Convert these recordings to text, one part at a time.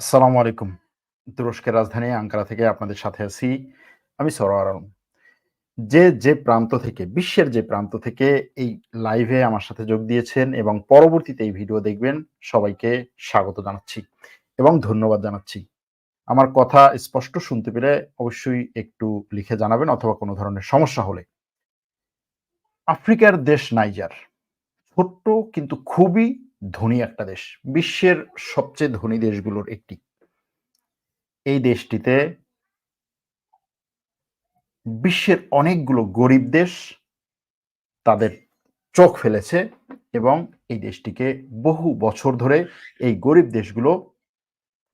আসসালামু আলাইকুম। তুরস্কের রাজধানী আঙ্কারা থেকে আপনাদের সাথে আছি। আমি সরোয়ার আলম। যে, যে প্রান্ত থেকে, বিশ্বের যে প্রান্ত থেকে এই লাইভে আমার সাথে যোগ দিয়েছেন এবং পরবর্তীতে এই ভিডিও দেখবেন, সবাইকে স্বাগত জানাচ্ছি এবং ধন্যবাদ জানাচ্ছি। আমার কথা স্পষ্ট শুনতে পেলে অবশ্যই একটু লিখে জানাবেন অথবা কোনো ধরনের সমস্যা হলে। আফ্রিকার দেশ নাইজার। ছোট্ট কিন্তু খুবই ধনী একটা দেশ। বিশ্বের সবচেয়ে ধনী দেশগুলোর একটি। এই দেশটিতে বিশ্বের অনেকগুলো গরিব দেশ তাদের চোখ ফেলেছে এবং এই দেশটিকে বহু বছর ধরে এই গরিব দেশগুলো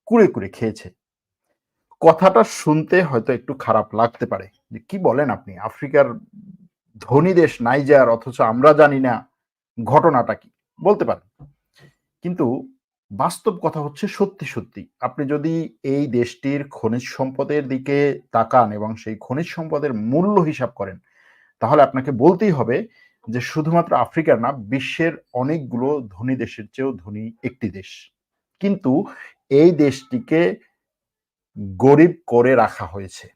কুড়ে, কুড়ে খেয়েছে। কথাটা শুনতে হয়তো একটু খারাপ লাগতে পারে। যে কি বলেন আপনি? আফ্রিকার ধনী দেশ নাইজার অথচ আমরা জানি না ঘটনাটা কি? বলতে পারেন। কিন্তু বাস্তব কথা হচ্ছে সত্যি, সত্যি। আপনি যদি এই দেশটির খনিজ সম্পদের দিকে তাকান এবং সেই খনিজ সম্পদের মূল্য হিসাব করেন, তাহলে আপনাকে বলতেই হবে যে শুধুমাত্র আফ্রিকার না, বিশ্বের অনেকগুলো ধনী দেশের চেয়েও ধনী একটি দেশ। কিন্তু এই দেশটিকে গরিব করে রাখা হয়েছে।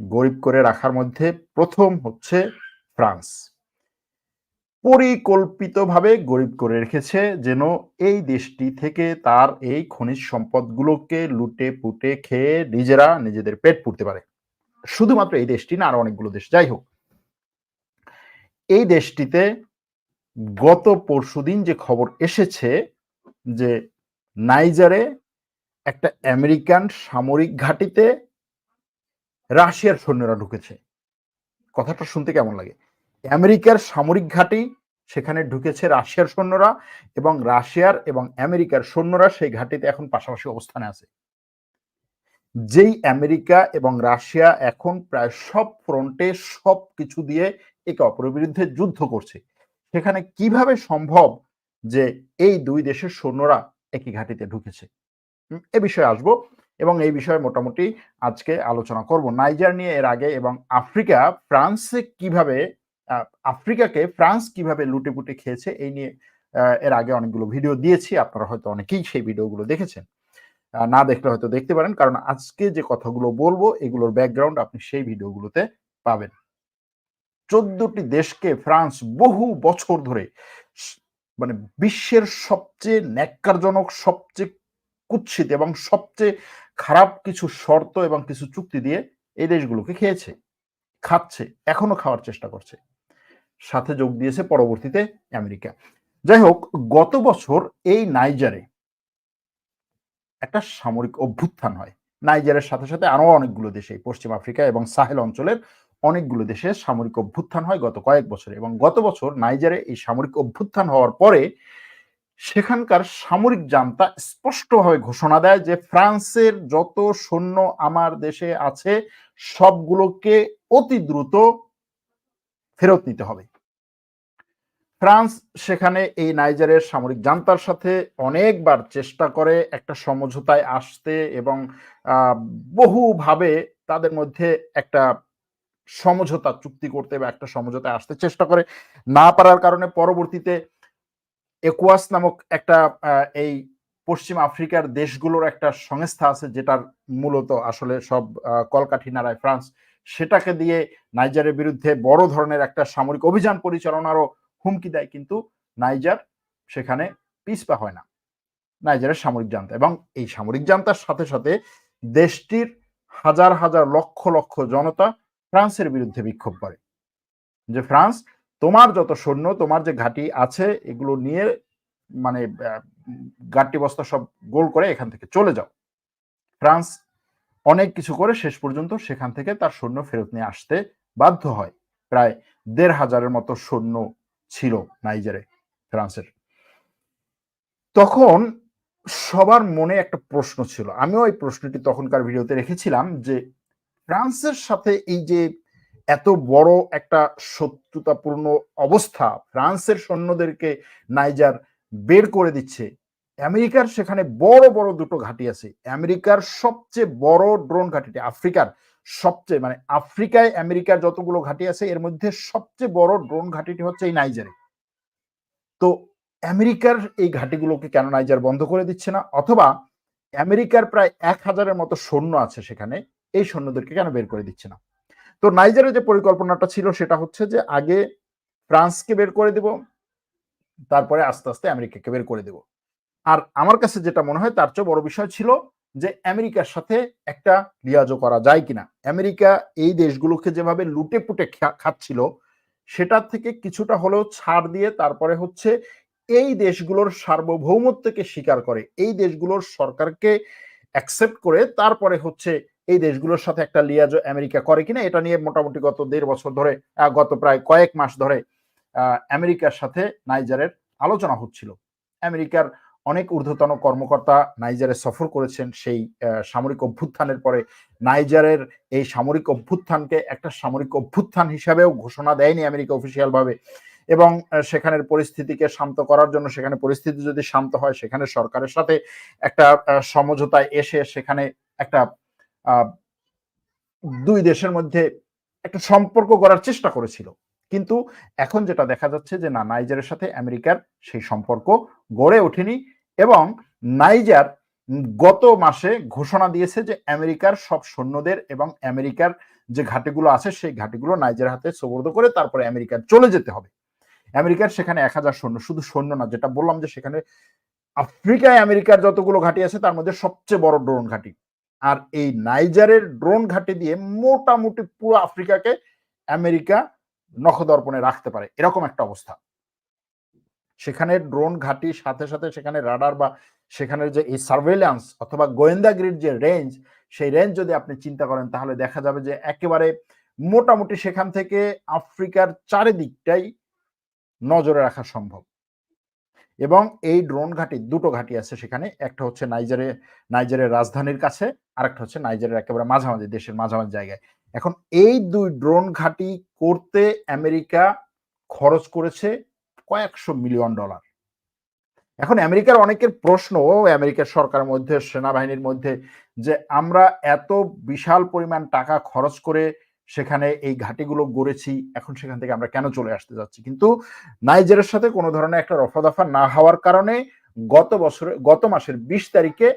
গরিব করে রাখার মধ্যে প্রথম হচ্ছে ফ্রান্স। পরিকল্পিতভাবে গরিব করে রেখেছে যেন এই দেশটি থেকে তার এই খনিজ সম্পদগুলোকে লুটে-পুটে খেয়ে নিজেরা নিজেদের পেট পুড়তে পারে। শুধুমাত্র এই দেশটি না, আরও অনেকগুলো দেশ। যাই হোক। এই দেশটিতে গত পরশুদিন যে খবর এসেছে যে নাইজারে একটা আমেরিকান সামরিক ঘাঁটিতে রাশিয়ার সৈন্যরা ঢুকেছে। কথাটা শুনতে কেমন লাগে? আমেরিকার সামরিক ঘাঁটি, সেখানে ঢুকেছে রাশিয়ার সৈন্যরা এবং রাশিয়ার এবং আমেরিকার সৈন্যরা সেই ঘাঁটিতে এখন পাশাপাশি অবস্থানে আছে। যেই আমেরিকা এবং রাশিয়া এখন প্রায় সব ফ্রন্টে সব কিছু দিয়ে একে অপরের বিরুদ্ধে যুদ্ধ করছে। সেখানে কীভাবে সম্ভব যে এই দুই দেশের সৈন্যরা একই ঘাঁটিতে ঢুকেছে? এ বিষয়ে আসব এবং এই বিষয়ে মোটামুটি আজকে আলোচনা করব। নাইজার নিয়ে এর আগে এবং আফ্রিকা, ফ্রান্সে কীভাবে আফ্রিকাকে ফ্রান্স কীভাবে লুটে-পুটে খেয়েছে এই নিয়ে এর আগে অনেকগুলো ভিডিও দিয়েছি। আপনারা হয়তো অনেকেই সেই ভিডিওগুলো দেখেছেন। না দেখলে হয়তো দেখতে পারেন। কারণ আজকে যে কথাগুলো বলব এগুলোর ব্যাকগ্রাউন্ড আপনি সেই ভিডিওগুলোতে পাবেন। ১৪ টি দেশকে ফ্রান্স বহু বছর ধরে মানে বিশ্বের সবচেয়ে ন্যাক্কারজনক, সবচেয়ে কুৎসিত এবং সবচেয়ে খারাপ কিছু শর্ত এবং কিছু চুক্তি দিয়ে এই দেশগুলোকে খেয়েছে। খাচ্ছে। এখনও খাওয়ার চেষ্টা করছে। সাথে যোগ দিয়েছে পরবর্তীতে আমেরিকা। যাই হোক গত বছর এই নাইজারে একটা সামরিক অভ্যুত্থান হয়। নাইজারের সাথে, সাথে আরও অনেকগুলো দেশে পশ্চিম আফ্রিকা এবং সাহেল অঞ্চলের অনেকগুলো দেশে সামরিক অভ্যুত্থান হয় গত কয়েক বছরে এবং গত বছর নাইজারে এই সামরিক অভ্যুত্থান হওয়ার পরে সেখানকার সামরিক জান্তা স্পষ্টভাবে ঘোষণা দেয় যে ফ্রান্সের যত সৈন্য আমার দেশে আছে সবগুলোকে অতি দ্রুত ফেরত নিতে হবে। ফ্রান্স সেখানে এই নাইজারের সামরিক জান্তার সাথে অনেকবার চেষ্টা করে একটা সমঝোতায় আসতে এবং বহুভাবে তাদের মধ্যে একটা সমঝোতা চুক্তি করতে বা একটা সমঝোতায় আসতে চেষ্টা করে। না পারার কারণে পরবর্তীতে একুয়াস নামক একটা এই পশ্চিম আফ্রিকার দেশগুলোর একটা সংস্থা আছে যেটার মূলত আসলে সব কলকাঠি নাড়ায় ফ্রান্স। সেটাকে দিয়ে নাইজারের বিরুদ্ধে বড় ধরনের একটা সামরিক অভিযান পরিচালনারও হুমকি দেয়। কিন্তু নাইজার সেখানে পিছপা হয় না। নাইজারের সামরিক জান্তা এবং এই সামরিক জান্তার সাথে, সাথে দেশটির হাজার, হাজার লক্ষ, লক্ষ জনতা ফ্রান্সের বিরুদ্ধে বিক্ষোভ করে। যে ফ্রান্স তোমার যত সৈন্য, তোমার যে ঘাঁটি আছে এগুলো নিয়ে মানে আ বস্তা সব গোল করে এখান থেকে চলে যাও। ফ্রান্স অনেক কিছু করে শেষ পর্যন্ত সেখান থেকে তার সৈন্য ফেরত নিয়ে আসতে বাধ্য হয়। প্রায় দেড় হাজারের মতো সৈন্য ছিল নাইজারে ফ্রান্সের। তখন সবার মনে একটা প্রশ্ন ছিল। আমিও এই প্রশ্নটি তখনকার ভিডিওতে রেখেছিলাম যে ফ্রান্সের সাথে এই যে এত বড় একটা শত্রুতাপূর্ণ অবস্থা, ফ্রান্সের সৈন্যদেরকে নাইজার বের করে দিচ্ছে। আমেরিকার সেখানে বড়, বড় দুটো ঘাঁটি আছে। আমেরিকার সবচেয়ে বড় ড্রোন ঘাঁটিটি আফ্রিকার সবচেয়ে মানে আফ্রিকায় আমেরিকার যতগুলো ঘাঁটি আছে এর মধ্যে সবচেয়ে বড় ড্রোন ঘাঁটিটি হচ্ছে এই নাইজারে। তো আমেরিকার এই ঘাঁটিগুলোকে কেন নাইজার বন্ধ করে দিচ্ছে না? অথবা আমেরিকার প্রায় এক হাজারের মতো সৈন্য আছে সেখানে এই সৈন্যদেরকে কেন বের করে দিচ্ছে না তো নাইজারের যে পরিকল্পনাটা ছিল সেটা হচ্ছে যে আগে ফ্রান্সকে বের করে দেব তারপরে আস্তে আস্তে আমেরিকাকে বের করে দেব আর আমার কাছে যেটা মনে হয় তার চেয়ে বড় বিষয় ছিল যে আমেরিকার সাথে একটা লিয়াজো করা যায় কিনা। আমেরিকা এই দেশগুলোকে যেভাবে লুটে পুটে খাচ্ছিল, সেটা থেকে কিছুটা হলেও ছাড় দিয়ে তারপরে হচ্ছে এই দেশগুলোর সার্বভৌমত্বকে স্বীকার করে, এই দেশগুলোর সরকারকে অ্যাকসেপ্ট করে তারপরে হচ্ছে এই দেশগুলোর সাথে একটা লিয়াজো আমেরিকা করে কিনা, এটা নিয়ে মোটামুটি গত দেড় বছর ধরে গত প্রায় কয়েক মাস ধরে আমেরিকার সাথে নাইজারের আলোচনা হচ্ছিল। আমেরিকার অনেক ঊর্ধ্বতন কর্মকর্তা নাইজারে সফর করেছেন সেই সামরিক অভ্যুত্থানের পরে। নাইজারের এই সামরিক অভ্যুত্থানকে একটা সামরিক অভ্যুত্থান হিসাবেও ঘোষণা দেয়নি আমেরিকা অফিসিয়াল ভাবে এবং সেখানের পরিস্থিতিকে শান্ত করার জন্য, সেখানে পরিস্থিতি যদি শান্ত হয়, সেখানে সরকারের সাথে একটা সমঝোতায় এসে সেখানে একটা দুই দেশের মধ্যে একটা সম্পর্ক করার চেষ্টা করেছিল। কিন্তু এখন যেটা দেখা যাচ্ছে যে, না, নাইজারের সাথে আমেরিকার সেই সম্পর্ক গড়ে ওঠেনি। এবং নাইজার গত মাসে ঘোষণা দিয়েছে যে আমেরিকার সব সৈন্যদের এবং আমেরিকার যে ঘাটিগুলো আছে, সেই ঘাটিগুলো নাইজার হাতে সুবর্দ করে তারপরে আমেরিকার চলে যেতে হবে। আমেরিকার সেখানে এক হাজার সৈন্য, শুধু সৈন্য না, যেটা বললাম যে সেখানে আফ্রিকায় আমেরিকার যতগুলো ঘাটি আছে, তার মধ্যে সবচেয়ে বড় ড্রোন ঘাটি। আর এই নাইজারের ড্রোন ঘাটি দিয়ে মোটামুটি পুরো আফ্রিকাকে আমেরিকা নখদর্পণে রাখতে পারে। এরকম একটা অবস্থা। সেখানে ড্রোন ঘাটি সাথে সাথে সেখানে রাডার বা সেখানের যে এই সার্ভেলেন্স অথবা গোয়েন্দাগিরির যে রেঞ্জ সেই রেঞ্জ যদি আপনি চিন্তা করেন, তাহলে দেখা যাবে যে একেবারে মোটামুটি সেখান থেকে আফ্রিকার চারিদিকটাই নজরে রাখা সম্ভব। এবং এই ড্রোন ঘাটি, দুটো ঘাটি আছে সেখানে, একটা হচ্ছে নাইজারে নাইজারের রাজধানীর কাছে আর একটা হচ্ছে নাইজারের একেবারে মাঝামাঝি, দেশের মাঝামাঝি জায়গায়। এখন এই দুই ড্রোন ঘাটি করতে আমেরিকা খরচ করেছে কয়েকশো মিলিয়ন ডলার। এখন আমেরিকার অনেকের প্রশ্ন আমেরিকার সরকারের মধ্যে, সেনাবাহিনীর মধ্যে, যে আমরা এত বিশাল পরিমাণ টাকা খরচ করে সেখানে এই ঘাটিগুলো গড়েছি, এখন সেখান থেকে আমরা কেন চলে আসতে যাচ্ছি? কিন্তু নাইজেরের সাথে কোনো ধরনের একটা রফাদফা না হওয়ার কারণে গত বছরে, গত মাসের বিশ তারিখে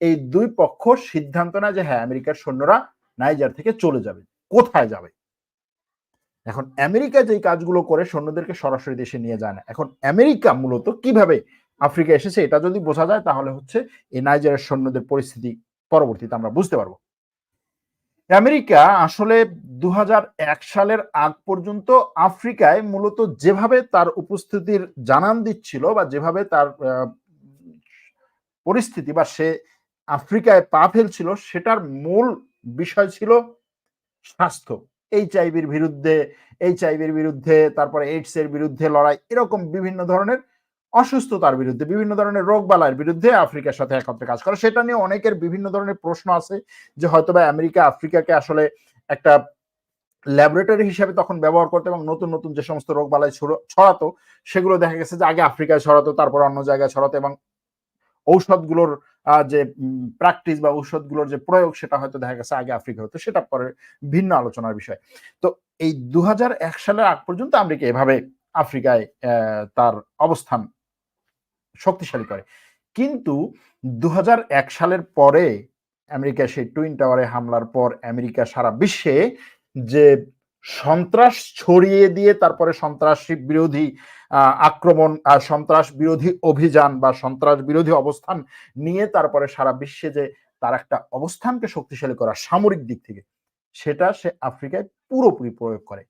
এই দুই পক্ষ সিদ্ধান্ত নেয় যে হ্যাঁ আমেরিকার সৈন্যরা নাইজার থেকে চলে যাবে, কোথায় যাবে? এখন আমেরিকা যেই কাজগুলো করে সৈন্যদেরকে সরাসরি দেশে নিয়ে যায় না। এখন আমেরিকা মূলত কীভাবে আফ্রিকা এসেছে এটা যদি বোঝা যায় তাহলে হচ্ছে এই নাইজারের সৈন্যদের পরিস্থিতি পরবর্তীতে আমরা বুঝতে পারব। আমেরিকা আসলে দুহাজার এক সালের আগ পর্যন্ত আফ্রিকায় মূলত যেভাবে তার উপস্থিতির জানান দিচ্ছিল বা যেভাবে তার পরিস্থিতি বা সে আফ্রিকায় পা ফেলছিল সেটার মূল বিষয় ছিল স্বাস্থ্য। এইচ আইভির বিরুদ্ধে এইচ আইভির বিরুদ্ধে, তারপরে এইডস এর বিরুদ্ধে লড়াই, এরকম বিভিন্ন ধরনের অসুস্থতার বিরুদ্ধে, বিভিন্ন ধরনের রোগ বালার বিরুদ্ধে আফ্রিকার সাথে একত্রে কাজ করে। সেটা নিয়ে অনেকের বিভিন্ন ধরনের প্রশ্ন আছে যে হয়তো বা আমেরিকা আফ্রিকাকে আসলে একটা ল্যাবরেটরি হিসাবে তখন ব্যবহার করতো এবং নতুন নতুন যে সমস্ত রোগ বালাই ছড়াতো, সেগুলো দেখা গেছে যে আগে আফ্রিকায় ছড়াতো, তারপর অন্য জায়গায় ছড়াতো এবং ঔষধগুলোর যে প্র্যাকটিস বা ঔষধগুলোর যে প্রয়োগ সেটা হয়তো দেখা গেছে আগে আফ্রিকা হতো, সেটা পরে ভিন্ন আলোচনার বিষয়। তো এই দু সালের আগ পর্যন্ত আমেরিকা এভাবে আফ্রিকায় তার অবস্থান শক্তিশালী করে। কিন্তু দু হাজার এক সালের পরে আমেরিকা সেই টুইন টাওয়ারে হামলার পর আমেরিকা সারা বিশ্বে যে সন্ত্রাস ছড়িয়ে দিয়ে তারপরে সন্ত্রাস বিরোধী আক্রমণ সন্ত্রাস বিরোধী অভিযান বা সন্ত্রাস বিরোধী অবস্থান নিয়ে তারপরে সারা বিশ্বে যে তার একটা অবস্থানকে শক্তিশালী করা সামরিক দিক থেকে, সেটা সে আফ্রিকায় পুরোপুরি প্রয়োগ করে।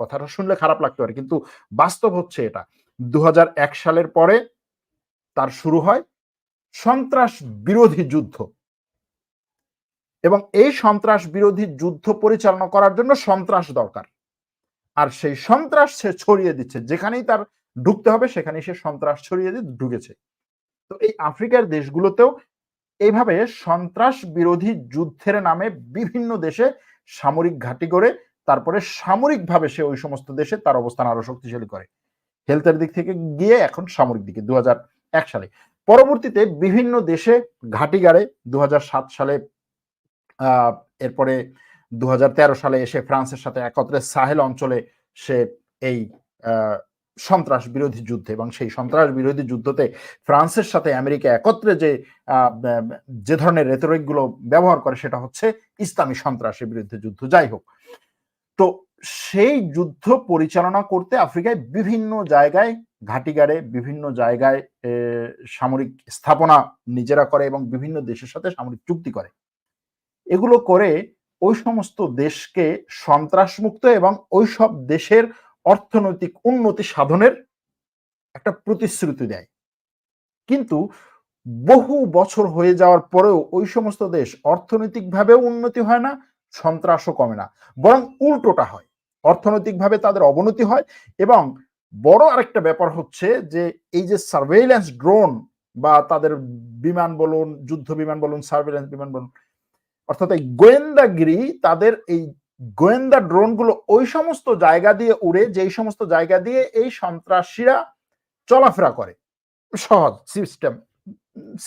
কথাটা শুনলে খারাপ লাগতে পারে, কিন্তু বাস্তব হচ্ছে এটা। দু হাজার এক সালের পরে তার শুরু হয় সন্ত্রাস বিরোধী যুদ্ধ। এবং এই সন্ত্রাস বিরোধী যুদ্ধ পরিচালনা করার জন্য সন্ত্রাস দরকার। আর সেই সন্ত্রাস সে ছড়িয়ে দিচ্ছে, যেখানেই তার ঢুকতে হবে সেখানেই সে সন্ত্রাস ছড়িয়ে দিয়ে ঢুকেছে। তো এই আফ্রিকার দেশগুলোতেও এইভাবে সন্ত্রাস বিরোধী যুদ্ধের নামে বিভিন্ন দেশে সামরিক ঘাঁটি করে তারপরে সামরিকভাবে সে ওই সমস্ত দেশে তার অবস্থান আরও শক্তিশালী করে। হেলথের দিক থেকে গিয়ে এখন সামরিক দিকে দু এক সালে। পরবর্তীতে বিভিন্ন দেশে ঘাটি গাড়ে দু হাজার সাত সালে এরপরে দু হাজার তেরো সালে এসে ফ্রান্সের সাথে একত্রে সাহেল অঞ্চলে সে এই সন্ত্রাস বিরোধী যুদ্ধে এবং সেই সন্ত্রাস বিরোধী যুদ্ধতে ফ্রান্সের সাথে আমেরিকা একত্রে যে যে ধরনের রেতরিকগুলো ব্যবহার করে সেটা হচ্ছে ইসলামী সন্ত্রাসের বিরুদ্ধে যুদ্ধ। যাই হোক, তো সেই যুদ্ধ পরিচালনা করতে আফ্রিকায় বিভিন্ন জায়গায় ঘাটিগাড়ে বিভিন্ন জায়গায় সামরিক স্থাপনা নিজেরা করে এবং বিভিন্ন দেশের সাথে সামরিক চুক্তি করে। এগুলো করে ওই সমস্ত দেশকে সন্ত্রাসমুক্ত এবং ওই সব দেশের অর্থনৈতিক উন্নতি সাধনের একটা প্রতিশ্রুতি দেয়। কিন্তু বহু বছর হয়ে যাওয়ার পরেও ওই সমস্ত দেশ অর্থনৈতিকভাবেও উন্নতি হয় না, সন্ত্রাসও কমে না। বরং উল্টোটা হয়। অর্থনৈতিকভাবে তাদের অবনতি হয় এবং বড় আরেকটা ব্যাপার হচ্ছে যে এই যে সার্ভেইলেন্স ড্রোন বা তাদের বিমান বলুন, যুদ্ধ বিমান বলুন সার্ভেইলেন্স বিমান বলুন অর্থাৎ এই গোয়েন্দাগিরি, তাদের এই গোয়েন্দা ড্রোনগুলো ওই সমস্ত জায়গা দিয়ে উড়ে, যেই সমস্ত জায়গা দিয়ে এই সন্ত্রাসীরা চলাফেরা করে। সহজ, সিস্টেম,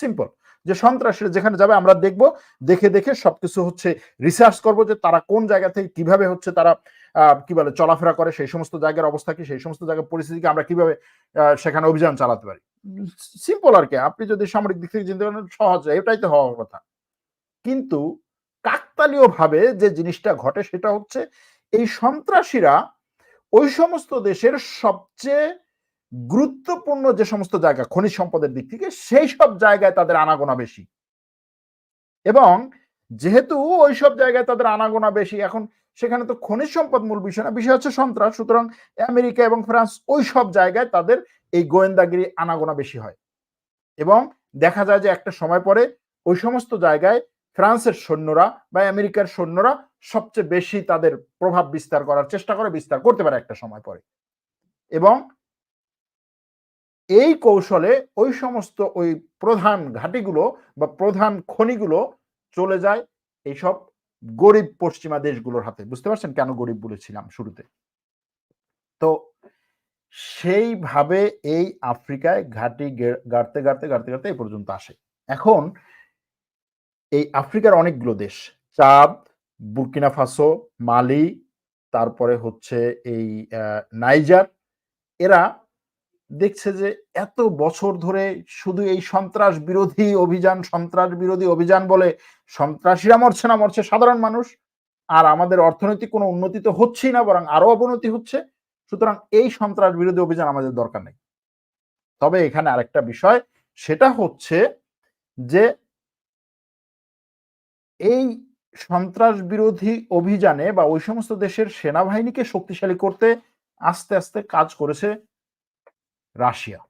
সিম্পল। যে সন্ত্রাসীরা যেখানে যাবে, আমরা দেখব, দেখে দেখে সবকিছু হচ্ছে রিসার্চ করব যে তারা কোন জায়গা থেকে কীভাবে হচ্ছে তারা কি বলে, চলাফেরা করে, সেই সমস্ত জায়গার অবস্থা কি, সেই সমস্ত জায়গার পরিস্থিতিকে আমরা কীভাবে সেখানে অভিযান চালাতে পারি। সিম্পল আর কি। আপনি যদি সামরিক দিক থেকে চিন্তা করেন, সহজ, এটাই তো হওয়ার কথা। কিন্তু কাকতালীয় ভাবে যে জিনিসটা ঘটে সেটা হচ্ছে এই সন্ত্রাসীরা ওই সমস্ত দেশের সবচেয়ে গুরুত্বপূর্ণ যে সমস্ত জায়গা, খনিজ সম্পদের দিক থেকে সেই সব জায়গায় তাদের আনাগোনা বেশি। এবং যেহেতু ওই সব জায়গায় তাদের আনাগোনা বেশি, এখন সেখানে তো খনিজ সম্পদ মূল বিষয় না, বিষয় হচ্ছে সন্ত্রাস। সুতরাং আমেরিকা এবং ফ্রান্স ওই সব জায়গায় তাদের এই গোয়েন্দাগিরি আনাগোনা বেশি হয়। এবং দেখা যায় যে একটা সময় পরে ওই সমস্ত জায়গায় ফ্রান্সের সৈন্যরা বা আমেরিকার সৈন্যরা সবচেয়ে বেশি তাদের প্রভাব বিস্তার করার চেষ্টা করে, বিস্তার করতে পারে একটা সময় পরে। এবং এই কৌশলে ওই সমস্ত ওই প্রধান ঘাটিগুলো বা প্রধান খনিগুলো চলে যায় এইসব গরিব পশ্চিমা দেশগুলোর হাতে। বুঝতে পারছেন কেন গরিব বলেছিলাম শুরুতে? তো সেইভাবে এই আফ্রিকায় ঘাটি গাড়তে গাড়তে গাড়তে গাড়তে এই পর্যন্ত আসে। এখন এই আফ্রিকার অনেকগুলো দেশ। চাঁদ, বুরকিনা ফাসো, মালি, তারপরে হচ্ছে এই নাইজার। এরা দেখছে যে এত বছর ধরে শুধু এই সন্ত্রাস বিরোধী অভিযান, সন্ত্রাস বিরোধী অভিযান বলে সন্ত্রাসীরা মরছে না, মরছে সাধারণ মানুষ। আর আমাদের অর্থনৈতিক কোনো উন্নতি তো হচ্ছেই না, বরং আরও অবনতি হচ্ছে। সুতরাং এই সন্ত্রাস বিরোধী অভিযান আমাদের দরকার নেই। তবে এখানে আরেকটা বিষয়, সেটা হচ্ছে যে এই সন্ত্রাস বিরোধী অভিযানে বা ওই সমস্ত দেশের সেনাবাহিনীকে শক্তিশালী করতে আস্তে আস্তে কাজ করেছে রাশিয়া।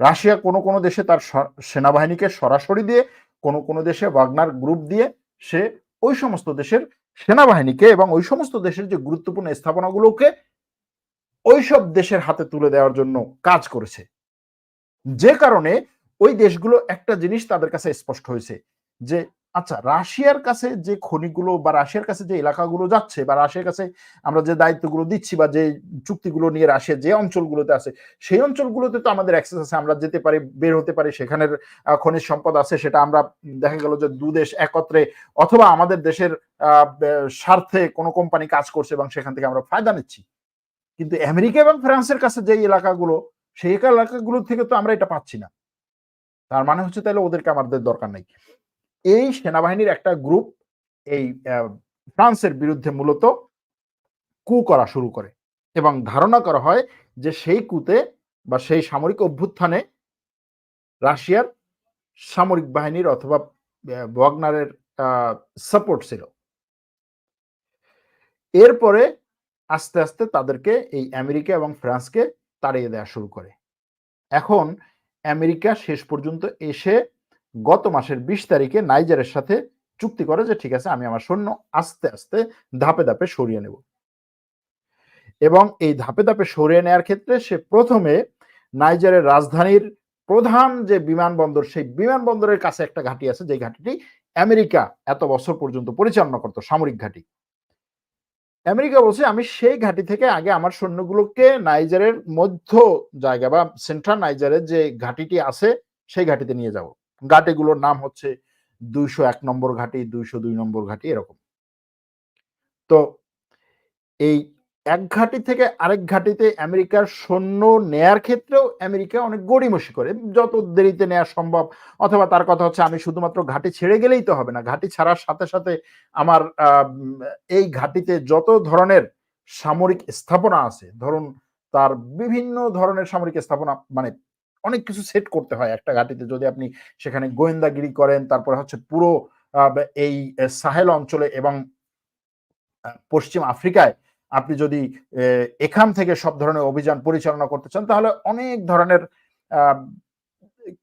রাশিয়া কোনো কোনো দেশে তার সেনাবাহিনীকে সরাসরি দিয়ে, কোনো কোনো দেশে ওয়াগনার গ্রুপ দিয়ে সে ওই সমস্ত দেশের সেনাবাহিনীকে এবং ওই সমস্ত দেশের যে গুরুত্বপূর্ণ স্থাপনাগুলোকে ওই সব দেশের হাতে তুলে দেওয়ার জন্য কাজ করেছে। যে কারণে ওই দেশগুলো একটা জিনিস তাদের কাছে স্পষ্ট হয়েছে যে আচ্ছা রাশিয়ার কাছে যে খনিগুলো বা রাশিয়ার কাছে যে এলাকাগুলো যাচ্ছে বা রাশিয়ার কাছে আমরা যে দায়িত্বগুলো দিচ্ছি বা যে চুক্তিগুলো নিয়ে রাশিয়া যে অঞ্চলগুলোতে আছে, সেই অঞ্চলগুলোতে তো আমাদের অ্যাক্সেস আছে, আমরা যেতে পারি, বের হতে পারি, সেখানের খনিজ সম্পদ আছে, সেটা আমরা দেখা গেল যে দু দেশ একত্রে অথবা আমাদের দেশের স্বার্থে কোনো কোম্পানি কাজ করছে এবং সেখান থেকে আমরা ফায়দা নিচ্ছি। কিন্তু আমেরিকা এবং ফ্রান্সের কাছে যে এলাকাগুলো, সেই এলাকাগুলো থেকে তো আমরা এটা পাচ্ছি না। তার মানে হচ্ছে তাহলে ওদেরকে আমাদের দরকার নেই। এই সেনাবাহিনীর একটা গ্রুপ এই ফ্রান্সের বিরুদ্ধে মূলত কু করা শুরু করে। এবং ধারণা করা হয় যে সেই কুতে বা সেই সামরিক অভ্যুত্থানে রাশিয়ার সামরিক বাহিনীর অথবা ওয়াগনারের সাপোর্ট ছিল। এরপরে আস্তে আস্তে তাদেরকে এই আমেরিকা এবং ফ্রান্সকে তাড়িয়ে দেওয়া শুরু করে। এখন আমেরিকা শেষ পর্যন্ত এসে গত মাসের বিশ তারিখে নাইজারের সাথে চুক্তি করে যে, ঠিক আছে, আমি আমার সৈন্য আস্তে আস্তে ধাপে ধাপে সরিয়ে নেব। এবং এই ধাপে ধাপে সরিয়ে নেওয়ার ক্ষেত্রে সে প্রথমে নাইজারের রাজধানীর প্রধান যে বিমানবন্দর, সেই বিমানবন্দরের কাছে একটা ঘাঁটি আছে। যে ঘাঁটিটি আমেরিকা এত বছর পর্যন্ত পরিচালনা করতো, সামরিক ঘাঁটি। আমেরিকা বলছে, আমি সেই ঘাঁটি থেকে আগে আমার সৈন্যগুলোকে নাইজারের মধ্য জায়গা বা সেন্ট্রাল নাইজারের যে ঘাঁটিটি আছে, সেই ঘাঁটিতে নিয়ে যাব। ঘাটিগুলোর নাম হচ্ছে দুইশো এক নম্বর ঘাটি, দুইশো দুই নম্বর ঘাটি, এরকম। তো এই এক ঘাঁটি থেকে আরেক ঘাঁটিতে আমেরিকার সৈন্য নেয়ার ক্ষেত্রেও আমেরিকা অনেক গড়িমসি করে। যত দেরিতে নেওয়া সম্ভব, অথবা তার কথা হচ্ছে আমি শুধুমাত্র ঘাঁটি ছেড়ে গেলেই তো হবে না। ঘাঁটি ছাড়ার সাথে সাথে আমার এই ঘাঁটিতে যত ধরনের সামরিক স্থাপনা আছে, ধরুন তার বিভিন্ন ধরনের সামরিক স্থাপনা মানে অনেক কিছু সেট করতে হয় একটা ঘাঁটিতে। যদি আপনি সেখানে গোয়েন্দাগিরি করেন, তারপরে হচ্ছে পুরো এই সাহেল অঞ্চলে এবং পশ্চিম আফ্রিকায় আপনি যদি এখান থেকে সব ধরনের অভিযান পরিচালনা করতে চান, তাহলে অনেক ধরনের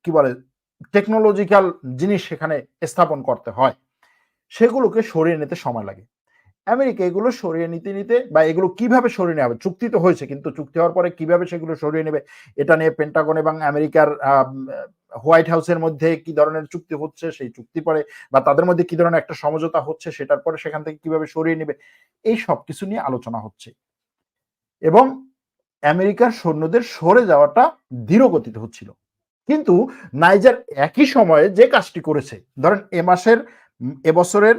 কি বলে টেকনোলজিক্যাল জিনিস সেখানে স্থাপন করতে হয়। সেগুলোকে সরিয়ে নিতে সময় লাগে। আমেরিকা এগুলো সরিয়ে নিতে নিতে বা এগুলো কীভাবে সরিয়ে হবে চুক্তি তো হয়েছে, কিন্তু চুক্তি হওয়ার পরে কীভাবে সেগুলো সরিয়ে নেবে? এটা নিয়ে পেন্টাগন এবং আমেরিকার হোয়াইট হাউসের মধ্যে কি ধরনের চুক্তি হচ্ছে, সেই চুক্তি পরে বা তাদের মধ্যে কি ধরনের একটা সমঝোতা হচ্ছে, সেটার পরে সেখান থেকে কীভাবে সরিয়ে নেবে? এই সব কিছু নিয়ে আলোচনা হচ্ছে। এবং আমেরিকার সৈন্যদের সরে যাওয়াটা ধীর গতিতে হচ্ছিল। কিন্তু নাইজার একই সময়ে যে কাজটি করেছে, ধরেন এ মাসের এবছরের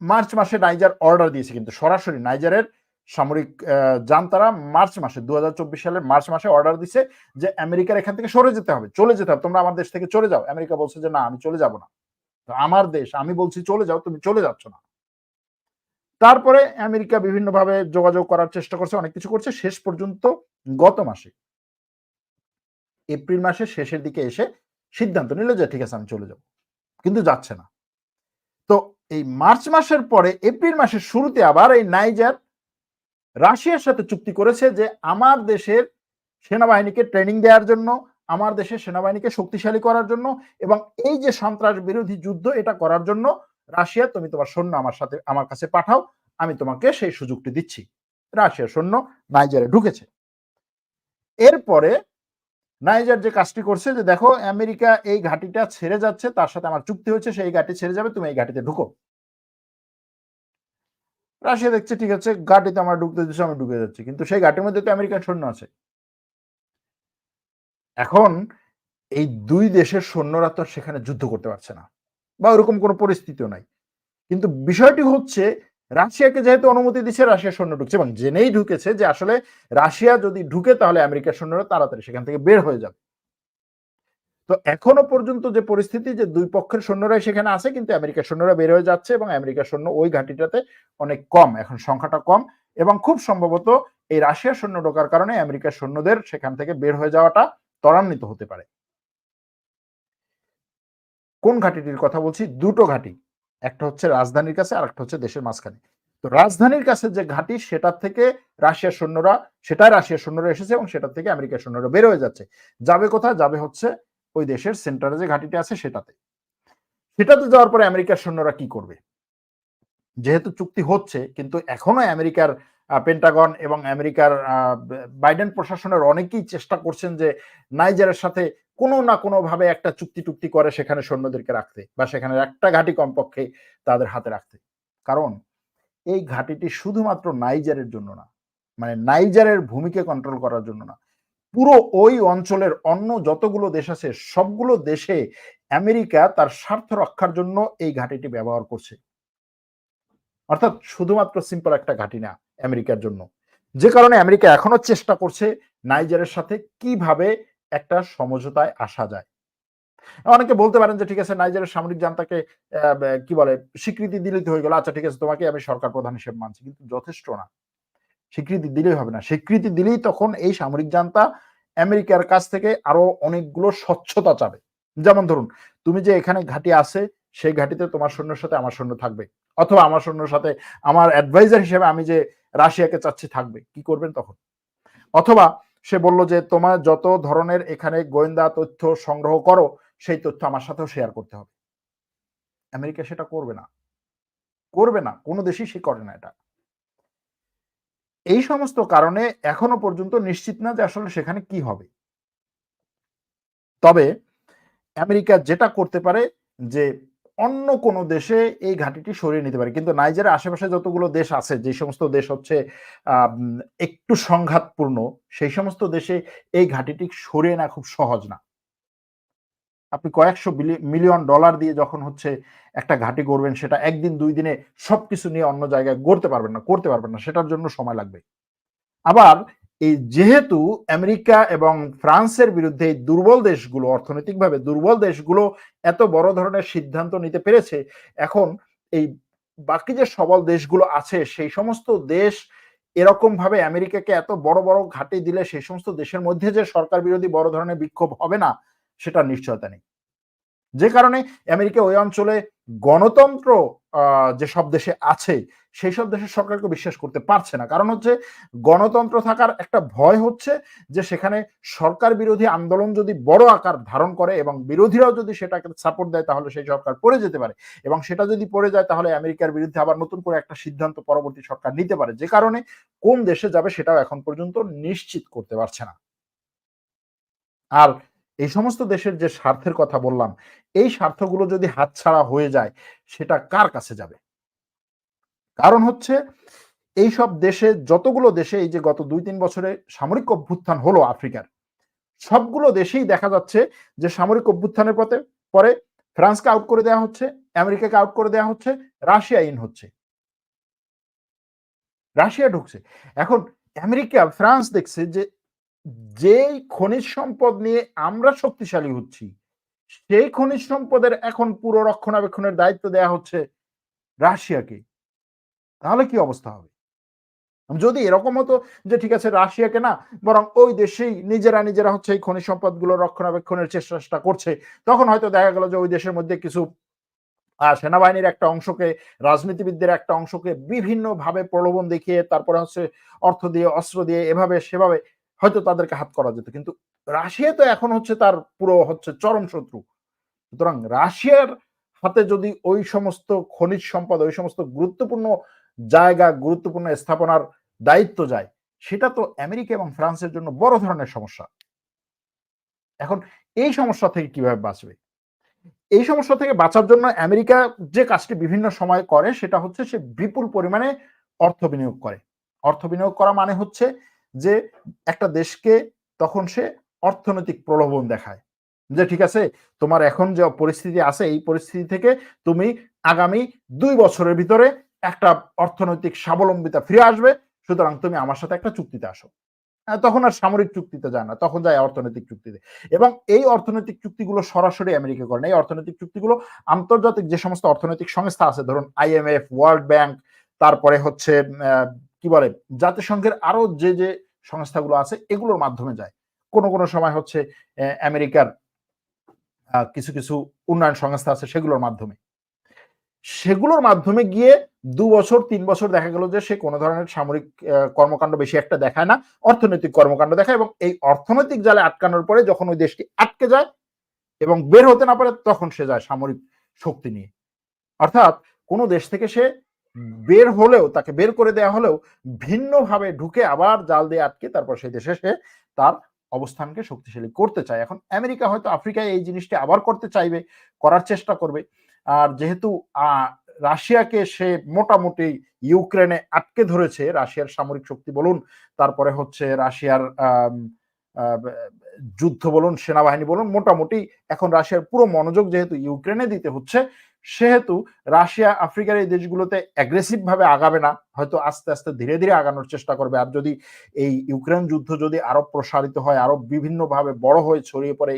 মার্চ মাসে নাইজার অর্ডার দিয়েছে কিন্তু সরাসরি নাইজারের সামরিক যান তারা মার্চ মাসে দু সালের মার্চ মাসে অর্ডার দিছে যে আমেরিকার এখান থেকে সরে যেতে হবে, চলে যেতে হবে, তোমরা আমার দেশ থেকে চলে যাও। আমেরিকা বলছে যে, না, আমি চলে যাব না। আমার দেশ, আমি বলছি চলে যাও, তুমি চলে যাচ্ছ না। তারপরে আমেরিকা বিভিন্নভাবে যোগাযোগ করার চেষ্টা করছে, অনেক কিছু করছে। শেষ পর্যন্ত গত মাসে, এপ্রিল মাসের শেষের দিকে এসে সিদ্ধান্ত নিল যে, ঠিক আছে, আমি চলে যাব। কিন্তু যাচ্ছে না। তো এই মার্চ মাসের পরে, এপ্রিল মাসের শুরুতে আবার এই নাইজার রাশিয়ার সাথে চুক্তি করেছে যে আমার দেশের সেনাবাহিনীকে ট্রেনিং দেওয়ার জন্য, আমার দেশের সেনাবাহিনীকে শক্তিশালী করার জন্য এবং এই যে সন্ত্রাস বিরোধী যুদ্ধ এটা করার জন্য, রাশিয়া, তুমি তোমার সৈন্য আমার সাথে, আমার কাছে পাঠাও, আমি তোমাকে সেই সুযোগটি দিচ্ছি। রাশিয়ার সৈন্য নাইজারে ঢুকেছে। এরপরে নাইজার যে কাজটি করছে যে দেখো, আমেরিকা এই ঘাটিটা ছেড়ে যাচ্ছে, তার সাথে আমার চুক্তি হচ্ছে সেই ঘাটি ছেড়ে যাবে, তুমি এই ঘাটিতে ঢুকো। রাশিয়া দেখছে, ঠিক আছে, ঘাটিতে আমার ঢুকতে দিচ্ছে, আমি ঢুকে যাচ্ছি। কিন্তু সেই ঘাটির মধ্যে তো আমেরিকান সৈন্য আছে। এখন এই দুই দেশের সৈন্যরা তো সেখানে যুদ্ধ করতে পারছে না, বা ওরকম কোনো পরিস্থিতিও নাই। কিন্তু বিষয়টি হচ্ছে রাশিয়াকে যেহেতু অনুমতি দিচ্ছে রাশিয়ার সৈন্য ঢুকছে এবং জেনেই ঢুকেছে যে আসলে রাশিয়া যদি ঢুকে তাহলে আমেরিকার সৈন্যরা তাড়াতাড়ি সেখান থেকে বের হয়ে যাবে। তো এখনও পর্যন্ত যে পরিস্থিতি যে দুই পক্ষের সৈন্যরাই সেখানে আছে, কিন্তু আমেরিকার সৈন্যরা বের হয়ে যাচ্ছে এবং আমেরিকার সৈন্য ওই ঘাঁটিটাতে অনেক কম, এখন সংখ্যাটা কম এবং খুব সম্ভবত এই রাশিয়ার সৈন্য ঢোকার কারণে আমেরিকার সৈন্যদের সেখান থেকে বের হয়ে যাওয়াটা ত্বরান্বিত হতে পারে। কোন ঘাঁটিটির কথা বলছি? দুটো ঘাটি। একটা হচ্ছে রাজধানীর কাছে আর একটা হচ্ছে দেশের মাঝখানে। তো রাজধানীর কাছে যে ঘাঁটি সেটার থেকে রাশিয়ার সৈন্যরা, সেটাই রাশিয়ার সৈন্যরা এসেছে এবং সেটার থেকে আমেরিকার সৈন্যরা বের হয়ে যাচ্ছে। যাবে কোথায়? যাবে হচ্ছে ওই দেশের সেন্টারে যে ঘাটিটা আছে, সেটাতে। সেটাতে যাওয়ার পরে আমেরিকার সৈন্যরা কি করবে? যেহেতু চুক্তি হচ্ছে, কিন্তু এখনও আমেরিকার পেন্টাগন এবং আমেরিকার বাইডেন প্রশাসনের অনেকেই চেষ্টা করছেন যে নাইজারের সাথে কোনো না কোনো ভাবে একটা চুক্তি টুক্তি করে সেখানে সৈন্যদেরকে রাখতে বা সেখানে একটা ঘাঁটি কমপক্ষে তাদের হাতে রাখতে। কারণ এই ঘাঁটিটি শুধুমাত্র নাইজারের জন্য না মানে নাইজারের ভূমিকে কন্ট্রোল করার জন্য না। পুরো ওই অঞ্চলের অন্য যতগুলো দেশ আছে, সবগুলো দেশে আমেরিকা তার স্বার্থ রক্ষার জন্য এই ঘাঁটিটি ব্যবহার করছে। অর্থাৎ শুধুমাত্র সিম্পল একটা ঘাঁটি না, আমেরিকার জন্য। যে কারণে আমেরিকা এখনও চেষ্টা করছে নাইজারের সাথে কীভাবে একটা সমঝোতায় আসা যায়। অনেকে বলতে পারেন যে, ঠিক আছে নাইজারের সামরিক জান্তাকে কি বলে, স্বীকৃতি দিলেই হয়ে গেল। আচ্ছা ঠিক আছে, তোমাকে আমি সরকার প্রধান হিসেবে মানছি। কিন্তু যথেষ্ট না। স্বীকৃতি দিলেই হবে না। স্বীকৃতি দিলেই তখন এই সামরিক জান্তা আমেরিকার কাছ থেকে আরও অনেকগুলো স্বচ্ছতা চাবে। যেমন ধরুন, তুমি যে এখানে ঘাটি আছে, সেই ঘাটিতে তোমার সৈন্যের সাথে আমার সৈন্য থাকবে। অথবা আমার সৈন্যের সাথে আমার অ্যাডভাইজার হিসেবে আমি যে রাশিয়াকে চাচ্ছি থাকবে। কি করবেন তখন? অথবা সে বলল যে, তোমার যত ধরনের এখানে গোয়েন্দা তথ্য সংগ্রহ করো, সেই তথ্য আমার সাথেও শেয়ার করতে হবে। আমেরিকা সেটা করবে না। করবে না। কোনো দেশই সে করে না এটা। এই সমস্ত কারণে এখনও পর্যন্ত নিশ্চিত না যে আসলে সেখানে কি হবে। তবে আমেরিকা যেটা করতে পারে যে অন্য কোনো দেশে এই ঘাটিটি সরিয়ে নিতে পারে। কিন্তু নাইজের আশেপাশে যতগুলো দেশ আছে, যে সমস্ত দেশ হচ্ছে একটু সংঘাতপূর্ণ, সেই সমস্ত দেশে এই ঘাটিটি সরিয়ে না খুব সহজ না। আপনি কয়েকশো মিলিয়ন ডলার দিয়ে যখন হচ্ছে একটা ঘাটি করবেন সেটা একদিন, দুই দিনে সবকিছু নিয়ে অন্য জায়গায় গড়তে পারবেন না, করতে পারবেন না, সেটার জন্য সময় লাগবে। আবার এই যেহেতু আমেরিকা এবং ফ্রান্সের বিরুদ্ধে দুর্বল দেশগুলো, অর্থনৈতিকভাবে দুর্বল দেশগুলো এত বড় ধরনের সিদ্ধান্ত নিতে পেরেছে, এখন এই বাকি যে সবল দেশগুলো আছে, সেই সমস্ত দেশ এরকম ভাবে আমেরিকাকে এত বড় বড় ঘাটি দিলে সেই সমস্ত দেশের মধ্যে যে সরকার বিরোধী বড় ধরনের বিক্ষোভ হবে না সেটা নিশ্চয়তা নেই। যে কারণে আমেরিকা ওই অঞ্চলে গণতন্ত্র যেসব দেশে আছে, সেই সব দেশের সরকারকে বিশ্বাস করতে পারছে না। কারণ হচ্ছে, গণতন্ত্র থাকার একটা ভয় হচ্ছে যে সেখানে সরকার বিরোধী আন্দোলন যদি বড় আকার ধারণ করে এবং বিরোধীরাও যদি সেটাকে সাপোর্ট দেয়, তাহলে সেই সরকার পড়ে যেতে পারে। এবং সেটা যদি পড়ে যায়, তাহলে আমেরিকার বিরুদ্ধে আবার নতুন করে একটা সিদ্ধান্ত পরবর্তী সরকার নিতে পারে। যে কারণে কোন দেশে যাবে সেটাও এখন পর্যন্ত নিশ্চিত করতে পারছে না। আর এই সমস্ত দেশের যে স্বার্থের কথা বললাম, এই স্বার্থগুলো যদি হাতছাড়া হয়ে যায়, সেটা কার কাছে যাবে? কারণ হচ্ছে, এই সব দেশে, যতগুলো দেশে, এই যে গত দুই তিন বছরে সামরিক অভ্যুত্থান হলো আফ্রিকার, সবগুলো দেশেই দেখা যাচ্ছে যে সামরিক অভ্যুত্থানের পথে, পরে ফ্রান্সকে আউট করে দেওয়া হচ্ছে, আমেরিকাকে আউট করে দেওয়া হচ্ছে, রাশিয়া ইন হচ্ছে। রাশিয়া ঢুকছে। এখন আমেরিকা, ফ্রান্স দেখছে যে যেই খনিজ সম্পদ নিয়ে আমরা শক্তিশালী হচ্ছি, সেই খনিজ সম্পদের এখন পুরো রক্ষণাবেক্ষণের দায়িত্ব দেয়া হচ্ছে রাশিয়াকে। তাহলে কি অবস্থা হবে? যদি এরকম হতো যে ঠিক আছে রাশিয়াকে না, বরং ওই দেশেই নিজেরা নিজেরা হচ্ছে এই খনিজ সম্পদগুলো রক্ষণাবেক্ষণের চেষ্টা করছে, তখন হয়তো দেখা গেল যে ওই দেশের মধ্যে কিছু সেনাবাহিনীর একটা অংশকে, রাজনীতিবিদদের একটা অংশকে বিভিন্ন ভাবে প্রলোভন দেখিয়ে, তারপরে হচ্ছে অর্থ দিয়ে, অস্ত্র দিয়ে, এভাবে সেভাবে হয়তো তাদেরকে হাত করা যেত। কিন্তু রাশিয়া তো এখন হচ্ছে তার পুরো হচ্ছে চরম শত্রু। সুতরাং রাশিয়ার হাতে যদি ওই সমস্ত খনিজ সম্পদ, ওই সমস্ত গুরুত্বপূর্ণ জায়গা, গুরুত্বপূর্ণ স্থাপনার দায়িত্ব যায়, সেটা তো আমেরিকা এবং ফ্রান্সের জন্য বড় ধরনের সমস্যা। এখন এই সমস্যা থেকে কীভাবে বাঁচবে? এই সমস্যা থেকে বাঁচার জন্য আমেরিকা যে কাজটি বিভিন্ন সময় করে, সেটা হচ্ছে সে বিপুল পরিমাণে অর্থ বিনিয়োগ করে। অর্থ বিনিয়োগ করা মানে হচ্ছে যে একটা দেশকে তখন সে অর্থনৈতিক প্রলোভন দেখায়। যে ঠিক আছে, তোমার এখন যে পরিস্থিতি আছে, এই পরিস্থিতি থেকে তুমি আগামী দুই বছরের ভিতরে একটা অর্থনৈতিক স্বাবলম্বিতা ফিরে আসবে, সুতরাং তুমি আমার সাথে একটা চুক্তিতে আসো। তখন আর সামরিক চুক্তিতে যায় না, তখন যায় অর্থনৈতিক চুক্তিতে। এবং এই অর্থনৈতিক চুক্তিগুলো সরাসরি আমেরিকা করে না এই অর্থনৈতিক চুক্তিগুলো আন্তর্জাতিক যে সমস্ত অর্থনৈতিক সংস্থা আছে, ধরুন আইএমএফ ওয়ার্ল্ড ব্যাংক তারপরে হচ্ছে কি বলে, জাতিসংঘের আরও যে যে সংস্থাগুলো আছে, এগুলোর মাধ্যমে যায়। কোন কোন সময় হচ্ছে আমেরিকার কিছু কিছু উন্নয়ন সংস্থা আছে সেগুলোর মাধ্যমে। সেগুলোর মাধ্যমে গিয়ে দু বছর, তিন বছর দেখা গেল যে সে কোনো ধরনের সামরিক কর্মকাণ্ড বেশি একটা দেখায় না, অর্থনৈতিক কর্মকাণ্ড দেখায় এবং এই অর্থনৈতিক জালে আটকানোর পরে যখন ওই দেশটি আটকে যায় এবং বের হতে না পারে, তখন সে যায় সামরিক শক্তি নিয়ে। অর্থাৎ কোনো দেশ থেকে সে বের হলেও, তাকে বের করে দেওয়া হলেও ভিন্নভাবে ঢুকে আবার জাল দিয়ে আটকে তারপর সেই দেশে সে তার অবস্থানকে শক্তিশালী করতে চায়। এখন আমেরিকা হয়তো আফ্রিকায় এই জিনিসটি আবার করতে চাইবে, করার চেষ্টা করবে। আর যেহেতু রাশিয়াকে সে মোটামুটি ইউক্রেনে আটকে ধরেছে, রাশিয়ার সামরিক শক্তি বলুন, তারপরে হচ্ছে রাশিয়ার যুদ্ধ বলুন, সেনাবাহিনী বলুন, মোটামুটি এখন রাশিয়ার পুরো মনোযোগ যেহেতু ইউক্রেনে দিতে হচ্ছে সেহেতু রাশিয়া আফ্রিকার এই দেশগুলোতে অ্যাগ্রেসিভ ভাবে আগাবে না, হয়তো আস্তে আস্তে ধীরে ধীরে আগানোর চেষ্টা করবে। আর যদি এই ইউক্রেন যুদ্ধ যদি আরও প্রসারিত হয়, আরও বিভিন্ন ভাবে বড় হয়ে ছড়িয়ে পড়ে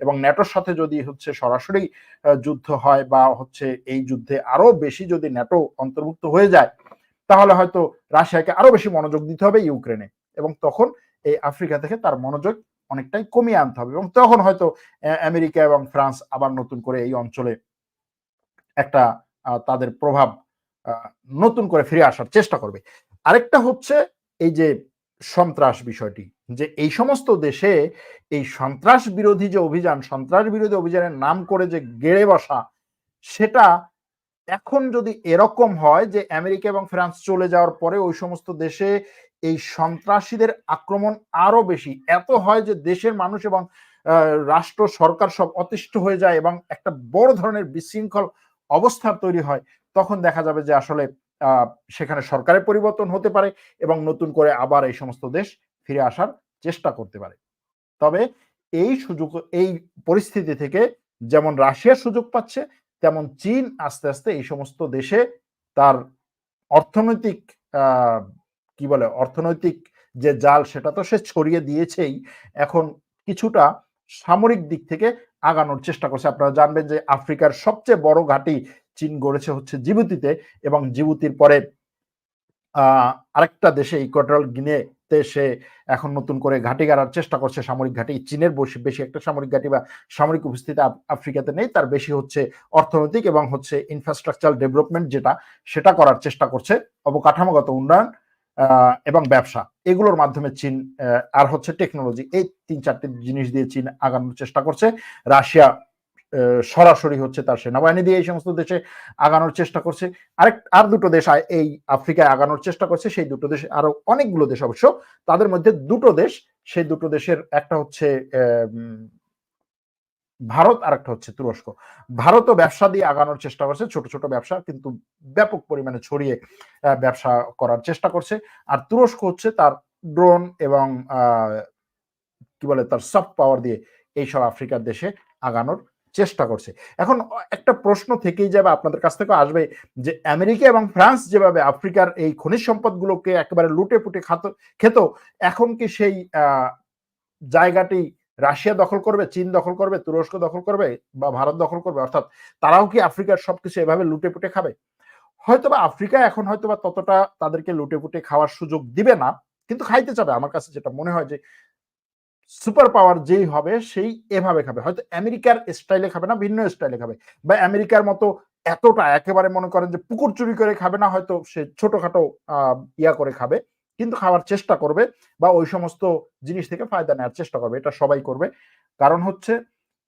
এবং ন্যাটোর সাথে যদি হচ্ছে সরাসরি যুদ্ধ হয় বা হচ্ছে এই যুদ্ধে আরও বেশি যদি ন্যাটো অন্তর্ভুক্ত হয়ে যায়, তাহলে হয়তো রাশিয়াকে আরও বেশি মনোযোগ দিতে হবে ইউক্রেনে এবং তখন এই আফ্রিকা থেকে তার মনোযোগ অনেকটাই কমিয়ে আনতে হবে এবং তখন হয়তো আমেরিকা এবং ফ্রান্স আবার নতুন করে এই অঞ্চলে একটা তাদের প্রভাব নতুন করে ফিরে আসার চেষ্টা করবে। আরেকটা হচ্ছে এই যে সন্ত্রাস বিষয়টি, যে এই সমস্ত দেশে এই সন্ত্রাস বিরোধী যে অভিযান, সন্ত্রাস বিরোধী অভিযানের নাম করে যে গেড়ে বসা, সেটা এখন যদি এরকম হয় যে আমেরিকা এবং ফ্রান্স চলে যাওয়ার পরে ওই সমস্ত দেশে এই সন্ত্রাসীদের আক্রমণ আরও বেশি, এত হয় যে দেশের মানুষ এবং রাষ্ট্র, সরকার সব অতিষ্ঠ হয়ে যায় এবং একটা বড় ধরনের বিশৃঙ্খল অবস্থা তৈরি হয়, তখন দেখা যাবে যে আসলে সেখানে সরকারের পরিবর্তন হতে পারে এবং নতুন করে আবার এই সমস্ত দেশ ফিরে আসার চেষ্টা করতে পারে। তবে এই সুযোগ, এই পরিস্থিতি থেকে যেমন রাশিয়ার সুযোগ পাচ্ছে, তেমন চীন আস্তে আস্তে এই সমস্ত দেশে তার অর্থনৈতিক কি বলে, অর্থনৈতিক যে জাল সেটা তো সে ছড়িয়ে দিয়েছেই। এখন কিছুটা সামরিক দিক থেকে আগানোর চেষ্টা করছে। আপনারা জানবেন যে আফ্রিকার সবচেয়ে বড় ঘাঁটি চীন গড়েছে হচ্ছে জিবুতিতে এবং জিবুতির পরে আরেকটা দেশে ইকুয়েটরাল গিনেতে সে এখন নতুন করে ঘাঁটি গাড়ার চেষ্টা করছে সামরিক ঘাঁটি। চীনের বেশি বেশি একটা সামরিক ঘাঁটি বা সামরিক উপস্থিতি আফ্রিকাতে নেই, তার বেশি হচ্ছে অর্থনৈতিক এবং হচ্ছে ইনফ্রাস্ট্রাকচার ডেভেলপমেন্ট যেটা, সেটা করার চেষ্টা করছে। অবকাঠামোগত উন্নয়ন এবং ব্যবসা। এগুলোর মাধ্যমে চীন আর হচ্ছে টেকনোলজি এই তিন চারটি জিনিস দিয়ে চীন আগানোর চেষ্টা করছে। রাশিয়া সরাসরি হচ্ছে তার সেনাবাহিনী দিয়ে এই সমস্ত দেশে আগানোর চেষ্টা করছে। আরেক, আর দুটো দেশ এই আফ্রিকায় আগানোর চেষ্টা করছে। সেই দুটো দেশ আরও অনেকগুলো দেশ অবশ্য। তাদের মধ্যে দুটো দেশ, সেই দুটো দেশের একটা হচ্ছে ভারত আর একটা হচ্ছে তুরস্ক। ভারতও ব্যবসা দিয়ে আগানোর চেষ্টা করছে, ছোট ছোট ব্যবসা, কিন্তু ব্যাপক পরিমাণে ছড়িয়ে ব্যবসা করার চেষ্টা করছে। আর তুরস্ক হচ্ছে তার ড্রোন এবং কি বলে তার সফট পাওয়ার দিয়ে এইসব আফ্রিকার দেশে আগানোর চেষ্টা করছে। এখন একটা প্রশ্ন থেকেই যাবে, আপনাদের কাছ থেকে আসবে যে আমেরিকা এবং ফ্রান্স যেভাবে আফ্রিকার এই খনিজ সম্পদগুলোকে একেবারে লুটে পুটে খাত, খেত, এখন কি সেই জায়গাটি রাশিয়া দখল করবে, চীন দখল করবে, তুরস্ক দখল করবে বা ভারত দখল করবে, অর্থাৎ তারাও কি আফ্রিকার সবকিছু এভাবে লুটে পুটে খাবে? হয়তোবা আফ্রিকা এখন হয়তোবা ততটা তাদেরকে লুটে পুটে খাওয়ার সুযোগ দিবে না, কিন্তু খাইতে চাবে আমার কাছে যেটা মনে হয় যে সুপার পাওয়ার যেই হবে সেই এভাবে খাবে। হয়তো আমেরিকার স্টাইলে খাবে না, ভিন্ন স্টাইলে খাবে বা আমেরিকার মতো এতটা একেবারে মনে করেন যে পুকুর চুরি করে খাবে না, হয়তো সে ছোটখাটো ইয়া করে খাবে। কিন্তু খাওয়ার চেষ্টা করবে বা ওই সমস্ত জিনিস থেকে ফায়দা নেওয়ার চেষ্টা করবে, এটা সবাই করবে। কারণ হচ্ছে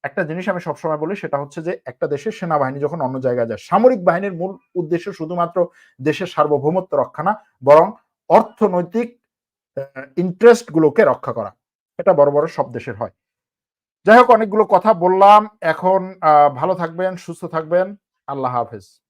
একটা জিনিস আমি সবসময় বলি, সেটা হচ্ছে যে একটা দেশের সেনাবাহিনী যখন অন্য জায়গায় যায়, সামরিক বাহিনীর মূল উদ্দেশ্য শুধুমাত্র দেশের সার্বভৌমত্ব রক্ষা না, বরং অর্থনৈতিক ইন্টারেস্ট গুলোকে রক্ষা করা। এটা বড় বড় সব দেশের হয়। যাই হোক, অনেকগুলো কথা বললাম। এখন ভালো থাকবেন, সুস্থ থাকবেন। আল্লাহ হাফেজ।